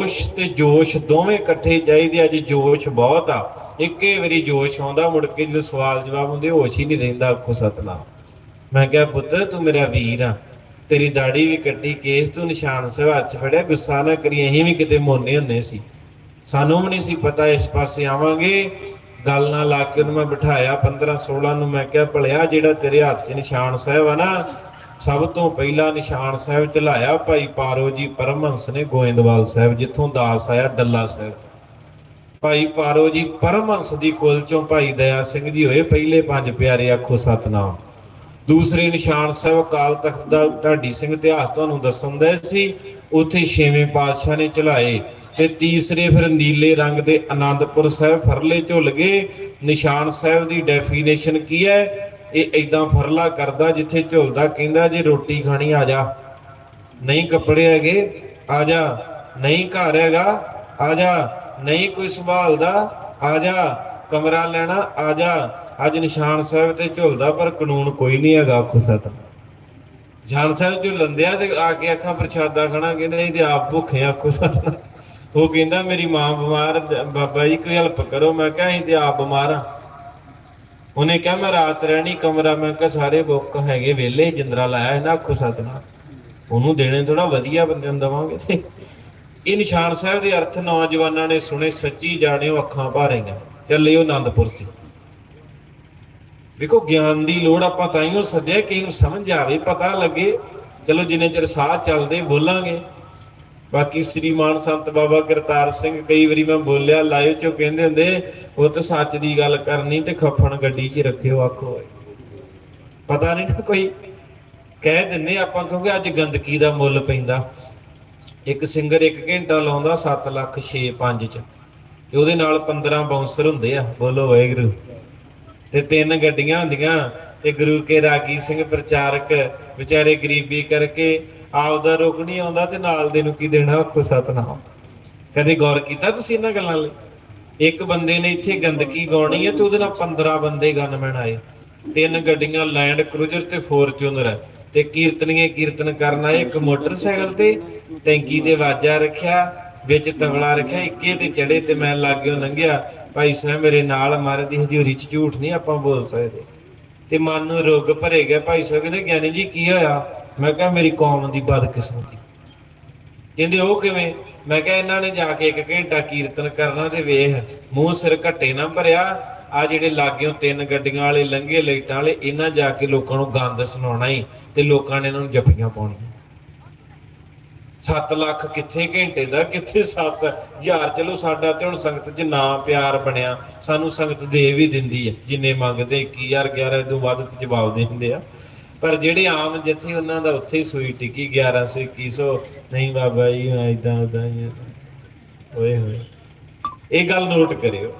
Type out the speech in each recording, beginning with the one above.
ਜੋਸ਼ ਤੇ ਜੋਸ਼ ਦੋਵੇਂ ਇਕੱਠੇ ਚਾਹੀਦੇ ਅੱਜ ਜੋਸ਼ ਬਹੁਤ ਆ। ਇੱਕੇ ਵਾਰੀ ਜੋਸ਼ ਆਉਂਦਾ, ਮੁੜ ਕੇ ਜਦੋਂ ਸਵਾਲ ਜਵਾਬ ਹੁੰਦੇ, ਹੋਸ਼ ਹੀ ਨਹੀਂ ਰਹਿੰਦਾ ਆਖੋ ਸਤਨਾਮ। ਮੈਂ ਕਿਹਾ, ਪੁੱਤ, ਤੂੰ ਮੇਰਾ ਵੀਰ ਆ। ਤੇਰੀ ਦਾੜੀ ਵੀ ਕੱਟੀ, ਕੇਸ ਤੂੰ ਨਿਸ਼ਾਨ ਸਾਹਿਬ ਹੱਥ 'ਚ ਫੜਿਆ, ਗੁੱਸਾ ਨਾ ਕਰੀ, ਅਸੀਂ ਵੀ ਕਿਤੇ ਮੋਨੇ ਹੁੰਦੇ ਸੀ। ਸਾਨੂੰ ਵੀ ਨਹੀਂ ਸੀ ਪਤਾ ਇਸ ਪਾਸੇ ਆਵਾਂਗੇ। ਗੱਲ ਨਾਲ ਲਾ ਕੇ ਉਹਨੂੰ ਮੈਂ ਬਿਠਾਇਆ 15 16 ਨੂੰ ਮੈਂ ਕਿਹਾ, ਭਲਿਆ, ਜਿਹੜਾ ਤੇਰੇ ਹੱਥ 'ਚ ਨਿਸ਼ਾਨ ਸਾਹਿਬ ਆ ਨਾ ਸਭ ਤੋਂ ਪਹਿਲਾ ਨਿਸ਼ਾਨ ਸਾਹਿਬ ਚਲਾਇਆ ਭਾਈ ਪਾਰੋ ਜੀ ਪਰਮਹੰਸ ਨੇ ਗੋਇੰਦਵਾਲ ਸਾਹਿਬ, ਜਿੱਥੋਂ ਦਾਸ ਆਇਆ ਡੱਲਾ ਸਾਹਿਬ। ਭਾਈ ਪਾਰੋ ਜੀ ਪਰਮਹੰਸ ਦੀ ਕੁਲ ਚੋਂ ਭਾਈ ਦਇਆ ਸਿੰਘ ਜੀ ਹੋਏ, ਪਹਿਲੇ ਪੰਜ ਪਿਆਰੇ ਆਖੋ ਸਤਨਾਮ। ਦੂਸਰੇ ਨਿਸ਼ਾਨ ਸਾਹਿਬ, ਅਕਾਲ ਤਖਤ ਦਾ ਢਾਡੀ ਸਿੰਘ ਇਤਿਹਾਸ ਤੁਹਾਨੂੰ ਦੱਸਣ ਦਾ ਸੀ, ਉੱਥੇ ਛੇਵੇਂ ਪਾਤਸ਼ਾਹ ਨੇ ਚਲਾਏ। ਤੇ ਤੀਸਰੇ ਫਿਰ ਨੀਲੇ ਰੰਗ ਦੇ ਆਨੰਦਪੁਰ ਸਾਹਿਬ ਫਰਲੇ ਝੁੱਲ ਗਏ। ਨਿਸ਼ਾਨ ਸਾਹਿਬ ਦੀ ਡੈਫੀਨੇਸ਼ਨ ਕੀ ਹੈ? ਇਹ ਐਦਾਂ ਫਰਲਾ ਕਰਦਾ ਜਿੱਥੇ ਝੁਲਦਾ ਕਹਿੰਦਾ ਜੇ ਰੋਟੀ ਖਾਣੀ, ਆ ਜਾ। ਨਹੀਂ ਕੱਪੜੇ ਹੈਗੇ, ਆ ਜਾ। ਨਹੀਂ ਘਰ ਹੈਗਾ, ਆ ਜਾ। ਨਹੀਂ ਕੋਈ ਸੰਭਾਲਦਾ, ਆ ਜਾ। ਕਮਰਾ ਲੈਣਾ, ਆ ਜਾ। ਅੱਜ ਨਿਸ਼ਾਨ ਸਾਹਿਬ ਤੇ ਝੁੱਲਦਾ, ਪਰ ਕਾਨੂੰਨ ਕੋਈ ਨਹੀਂ ਹੈਗਾ ਖੁਸਤ ਜਾਨ ਸਾਹਿਬ ਝੁੱਲੰਦਿਆ ਤੇ ਆ ਕੇ ਅੱਖਾਂ ਪ੍ਰਸ਼ਾਦਾ ਖਾਣਾ, ਕਹਿੰਦੇ ਅਸੀਂ ਤੇ ਆਪ ਭੁੱਖੇ ਆ ਖੁਸਤ ਉਹ ਕਹਿੰਦਾ, ਮੇਰੀ ਮਾਂ ਬਿਮਾਰ, ਬਾਬਾ ਜੀ, ਕੋਈ ਹੈਲਪ ਕਰੋ। ਮੈਂ ਕਿਹਾ, ਅਸੀਂ ਤੇ ਆਪ ਬਿਮਾਰ ਆ। ਉਹਨੇ ਕਿਹਾ, ਮੈਂ ਰਾਤ ਰਹਿਣੀ ਕਮਰਾ, ਮੈਂ ਕਿਹਾ, ਸਾਰੇ ਬੁੱਕ ਹੈਗੇ ਵਿਹਲੇ, ਜਿੰਦਰਾ ਲਾਇਆ ਇਹਨਾਂ ਨਾ ਅੱਖੋ ਸਤਨਾ ਉਹਨੂੰ ਦੇਣੇ ਥੋੜਾ ਵਧੀਆ ਬੰਦੇ ਨੂੰ ਦਵਾਂਗੇ ਤੇ ਇਹ ਨਿਸ਼ਾਨ ਸਾਹਿਬ ਦੇ ਅਰਥ ਨੌਜਵਾਨਾਂ ਨੇ ਸੁਣੇ, ਸੱਚੀ ਜਾਣਿਓ ਅੱਖਾਂ ਭਾਰੀਆਂ ਉਹ ਆਨੰਦਪੁਰ ਸੀ। ਵੇਖੋ, ਗਿਆਨ ਦੀ ਲੋੜ ਆਪਾਂ ਤਾਈਓ ਸੱਦਿਆ, ਕਿ ਇਹਨੂੰ ਸਮਝ ਆਵੇ, ਪਤਾ ਲੱਗੇ, ਚਲੋ ਜਿੰਨੇ ਚਿਰ ਸਾਹ ਚੱਲਦੇ, ਬੋਲਾਂਗੇ। ਬਾਕੀ ਸ੍ਰੀਮਾਨ ਸੰਤ ਬਾਬਾ ਕਰਤਾਰ ਸਿੰਘ ਕਈ ਵਾਰੀ ਮੈਂ ਬੋਲਿਆ ਲਾਈਵ ਚੋਂ ਕਹਿੰਦੇ ਹੁੰਦੇ ਉਹ ਤਾਂ ਸੱਚ ਦੀ ਗੱਲ ਕਰਨੀ ਤੇ ਖੱਫਣ ਗੱਡੀ 'ਚ ਰੱਖਿਓ, ਆਖੋ ਪਤਾ ਨਹੀਂ ਨਾ ਕੋਈ ਕਹਿ ਦਿੰਨੇ ਆਪਾਂ, ਕਿਉਂਕਿ ਅੱਜ ਗੰਦਗੀ ਦਾ ਮੁੱਲ ਪੈਂਦਾ। ਇੱਕ ਸਿੰਗਰ 1 ਘੰਟਾ ਲਾਉਂਦਾ 7 ਲੱਖ 6 5 ਚ, ਤੇ ਉਹਦੇ ਨਾਲ 15 ਬਾਉਂਸਰ ਹੁੰਦੇ ਆ। ਬੋਲੋ ਵਾਹਿਗੁਰੂ। ਤੇ ਤਿੰਨ ਗੱਡੀਆਂ ਹੁੰਦੀਆਂ, ਤੇ ਗੁਰੂ ਕੇ ਰਾਗੀ ਸਿੰਘ ਪ੍ਰਚਾਰਕ ਵਿਚਾਰੇ ਗਰੀਬੀ ਕਰਕੇ ਆਪਦਾ ਰੁਕ ਨਹੀਂ ਆਉਂਦਾ ਤੇ ਨਾਲ ਦੇ ਨੂੰ ਕੀ ਦੇਣਾ ਆਖੋ ਸਤਨਾਮ। ਕਦੇ ਗੌਰ ਕੀਤਾ ਤੁਸੀਂ ਇਹਨਾਂ ਗੱਲਾਂ ਲਈ? ਇੱਕ ਬੰਦੇ ਨੇ ਇੱਥੇ ਗੰਦਗੀ ਗਾਉਣੀ ਹੈ ਤੇ ਉਹਦੇ ਨਾਲ 15 ਬੰਦੇ ਗਨਮੈਨ ਆਏ। ਤਿੰਨ ਗੱਡੀਆਂ, ਲੈਂਡ ਕਰੂਜ਼ਰ ਤੇ ਫੋਰਚੂਨਰ ਹੈ। ਤੇ ਕੀਰਤਨੀਏ ਕੀਰਤਨ ਕਰਨ ਆਏ, ਇੱਕ ਮੋਟਰਸਾਈਕਲ ਤੇ, ਟੈਂਕੀ ਤੇ ਵਾਜਾ ਰੱਖਿਆ, ਵਿੱਚ ਤਬਲਾ ਰੱਖਿਆ, ਇੱਕੇ ਤੇ ਚੜੇ ਤੇ ਮੈਂ ਲਾਗਿਓ ਲੰਘਿਆ। ਭਾਈ ਸਾਹਿਬ ਮੇਰੇ ਨਾਲ ਮਾਰੇ ਦੀ ਹਜ਼ੂਰੀ ਚ ਝੂਠ ਨਹੀਂ ਆਪਾਂ ਬੋਲ ਸਕਦੇ। ਤੇ ਮਨ ਨੂੰ ਰੋਗ ਭਰੇ ਗਿਆ ਭਾਈ ਸਾਹਿਬ ਕਹਿੰਦੇ, ਗਿਆਨੀ ਜੀ, ਕੀ ਹੋਇਆ? ਮੈਂ ਕਿਹਾ, ਮੇਰੀ ਕੌਮ ਦੀ ਬਦਕਿਸਮਤੀ ਕਹਿੰਦੇ, ਉਹ ਕਿਵੇਂ? ਮੈਂ ਕਿਹਾ, ਇਹਨਾਂ ਨੇ ਜਾ ਕੇ ਇੱਕ ਘੰਟਾ ਕੀਰਤਨ ਕਰਨਾ ਤੇ ਵੇਖ, ਮੂੰਹ ਸਿਰ ਘੱਟੇ ਨਾ ਭਰਿਆ। ਆ ਜਿਹੜੇ ਲਾਗਿਓ ਤਿੰਨ ਗੱਡੀਆਂ ਵਾਲੇ, ਲੰਘੇ ਲਾਈਟਾਂ ਵਾਲੇ, ਇਹਨਾਂ ਜਾ ਕੇ ਲੋਕਾਂ ਨੂੰ ਗੰਦ ਸੁਣਾਉਣਾ ਹੀ ਤੇ ਲੋਕਾਂ ਨੇ ਇਹਨਾਂ ਨੂੰ ਜੱਫੀਆਂ ਪਾਉਣੀਆਂ। 7 ਲੱਖ ਕਿੱਥੇ ਘੰਟੇ ਦਾ, ਕਿੱਥੇ 7000 ਚਲੋ ਸਾਡਾ ਤੇ ਹੁਣ ਸੰਗਤ 'ਚ ਨਾ ਪਿਆਰ ਬਣਿਆ, ਸਾਨੂੰ ਸੰਗਤ ਦੇ ਵੀ ਦਿੰਦੀ ਹੈ। ਜਿੰਨੇ ਮੰਗਦੇ 21000 11 ਤੋਂ ਵੱਧ ਜਵਾਬ ਦੇ ਦਿੰਦੇ ਆ। ਪਰ ਜਿਹੜੇ ਆਮ ਜਿੱਥੇ ਉਹਨਾਂ ਦਾ ਉੱਥੇ ਹੀ ਸੂਈ ਟਿੱਕੀ 1100 2100 ਨਹੀਂ ਬਾਬਾ ਜੀ, ਮੈਂ ਇਦਾਂ ਉਦਾਂ ਹੀ ਆ। ਹੋਏ। ਇਹ ਗੱਲ ਨੋਟ ਕਰਿਓ।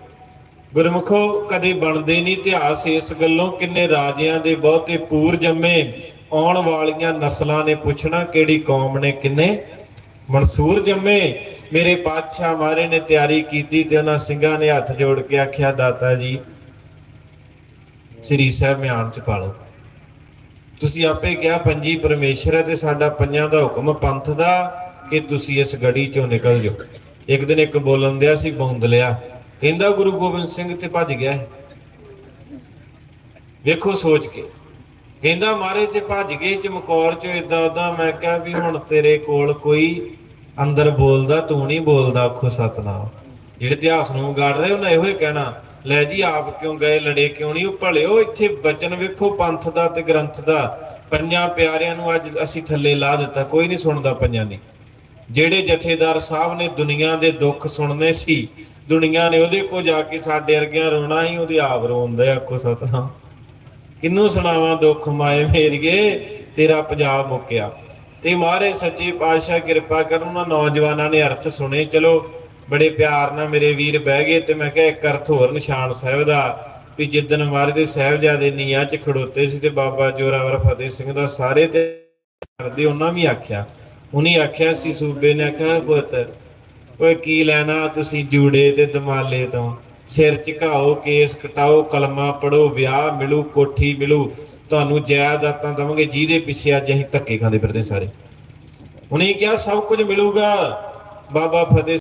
ਗੁਰਮੁਖੋ, ਕਦੇ ਬਣਦੇ ਨਹੀਂ ਇਤਿਹਾਸ ਇਸ ਗੱਲੋਂ ਕਿੰਨੇ ਰਾਜਿਆਂ ਦੇ ਬਹੁਤੇ ਪੂਰ ਜੰਮੇ। ਆਉਣ ਵਾਲੀਆਂ ਨਸਲਾਂ ਨੇ ਪੁੱਛਣਾ ਕਿਹੜੀ ਕੌਮ ਨੇ ਕਿੰਨੇ ਮਨਸੂਰ ਜੰਮੇ। ਮੇਰੇ ਪਾਤਸ਼ਾਹ ਮਾਰੇ ਨੇ ਤਿਆਰੀ ਕੀਤੀ ਤੇ ਉਹਨਾਂ ਸਿੰਘਾਂ ਨੇ ਹੱਥ ਜੋੜ ਕੇ ਆਖਿਆ, ਦਾਤਾ ਜੀ, ਸ੍ਰੀ ਸਾਹਿਬ ਮਿਆਨ ਚ ਪਾਲੋ। ਤੁਸੀਂ ਆਪੇ ਕਿਹਾ, ਪੰਜੀ ਪਰਮੇਸ਼ਰ ਹੈ ਤੇ ਸਾਡਾ ਪੰਜਾਂ ਦਾ ਹੁਕਮ ਪੰਥ ਦਾ ਕਿ ਤੁਸੀਂ ਇਸ ਗੜੀ ਚੋਂ ਨਿਕਲ ਜਾਓ। ਇੱਕ ਦਿਨ ਇੱਕ ਬੋਲਣ ਦਿਆ ਸੀ, ਬੌਂਦ ਲਿਆ। ਕਹਿੰਦਾ, ਗੁਰੂ ਗੋਬਿੰਦ ਸਿੰਘ ਤੇ ਭੱਜ ਗਿਆ ਵੇਖੋ ਸੋਚ ਕੇ। ਕਹਿੰਦਾ ਮਾਰੇ ਚ ਭੱਜ ਗਏ ਚਮਕੌਰ ਚ ਇਦਾਂ ਉਦਾਂ ਮੈਂ ਕਿਹਾ ਵੀ ਹੁਣ ਤੇਰੇ ਕੋਲ ਕੋਈ ਅੰਦਰ ਬੋਲਦਾ, ਤੂੰ ਨਹੀਂ ਬੋਲਦਾ ਆਖੋ ਸਤਨਾਮ। ਜਿਹੜੇ ਇਤਿਹਾਸ ਨੂੰ ਗਾੜ ਰਹੇ ਉਹਨਾਂ ਇਹੋ ਹੀ ਕਹਿਣਾ, ਲੈ ਜੀ ਆਪ ਕਿਉਂ ਗਏ, ਲੜੇ ਕਿਉਂ ਨਹੀਂ, ਉਹ ਭਲਿਓ ਇੱਥੇ ਬਚਨ ਵੇਖੋ, ਪੰਥ ਦਾ ਤੇ ਗ੍ਰੰਥ ਦਾ। ਪੰਜਾਂ ਪਿਆਰਿਆਂ ਨੂੰ ਅੱਜ ਅਸੀਂ ਥੱਲੇ ਲਾ ਦਿੱਤਾ, ਕੋਈ ਨਹੀਂ ਸੁਣਦਾ ਪੰਜਾਂ ਦੀ। ਜਿਹੜੇ ਜਥੇਦਾਰ ਸਾਹਿਬ ਨੇ ਦੁਨੀਆ ਦੇ ਦੁੱਖ ਸੁਣਨੇ ਸੀ, ਦੁਨੀਆ ਨੇ ਉਹਦੇ ਕੋ ਜਾ ਕੇ ਸਾਡੇ ਵਰਗਿਆਂ ਰੋਣਾ ਹੀ ਉਹਦੇ ਆਪ ਰੋਂਦੇ ਆਖੋ ਸਤਨਾਮ। ਕਿੰਨੂੰ ਸੁਣਾਵਾਂ ਦੁੱਖ ਮਾਏ ਮੇਰੀਏ, ਤੇਰਾ ਪੰਜਾਬ ਮੁੱਕਿਆ। ਤੇ ਮਹਾਰਾਜ ਸੱਚੇ ਪਾਤਸ਼ਾਹ ਕਿਰਪਾ ਕਰਨ, ਉਹਨਾਂ ਨੌਜਵਾਨਾਂ ਨੇ ਅਰਥ ਸੁਣੇ। ਚਲੋ, ਬੜੇ ਪਿਆਰ ਨਾਲ ਮੇਰੇ ਵੀਰ ਬਹਿ ਗਏ ਤੇ ਮੈਂ ਕਿਹਾ, ਇੱਕ ਅਰਥ ਹੋਰ ਨਿਸ਼ਾਨ ਸਾਹਿਬ ਦਾ, ਵੀ ਜਿੱਦਨ ਮਹਾਰਾਜ ਦੇ ਸਾਹਿਬਜ਼ਾਦੇ ਨੀਹਾਂ 'ਚ ਖੜੋਤੇ ਸੀ ਤੇ ਬਾਬਾ ਜੋਰਾਵਰ ਫਤਿਹ ਸਿੰਘ ਦਾ ਸਾਰੇ ਤੇ ਕਰਦੇ, ਉਹਨਾਂ ਵੀ ਆਖਿਆ। ਉਹਨੇ ਆਖਿਆ ਸੀ, ਸੂਬੇ ਨੇ ਆਖਿਆ, ਪੁੱਤ, ਓਏ ਕੀ ਲੈਣਾ ਤੁਸੀਂ ਜੂੜੇ ਤੇ ਦਮਾਲੇ ਤੋਂ? ਸਿਰ ਝੁਕਾਓ, ਕੇਸ ਕਟਾਓ, ਕਲਮਾ ਪੜੋ ਵਿਆਹ ਮਿਲੂ, ਕੋਠੀ ਮਿਲੂ। ਤੁਹਾਨੂੰ ਜਾਇਦਾਦਾਂ ਦਵਾਂਗੇ, ਜਿਹਦੇ ਪਿੱਛੇ ਅੱਜ ਅਸੀਂ ਧੱਕੇ ਖਾਂਦੇ ਫਿਰਦੇ ਸਾਰੇ। ਉਹਨੇ ਕਿਹਾ ਸਭ ਕੁਝ ਮਿਲੂਗਾ? ਬਾਬਾ ਫਤਿਹ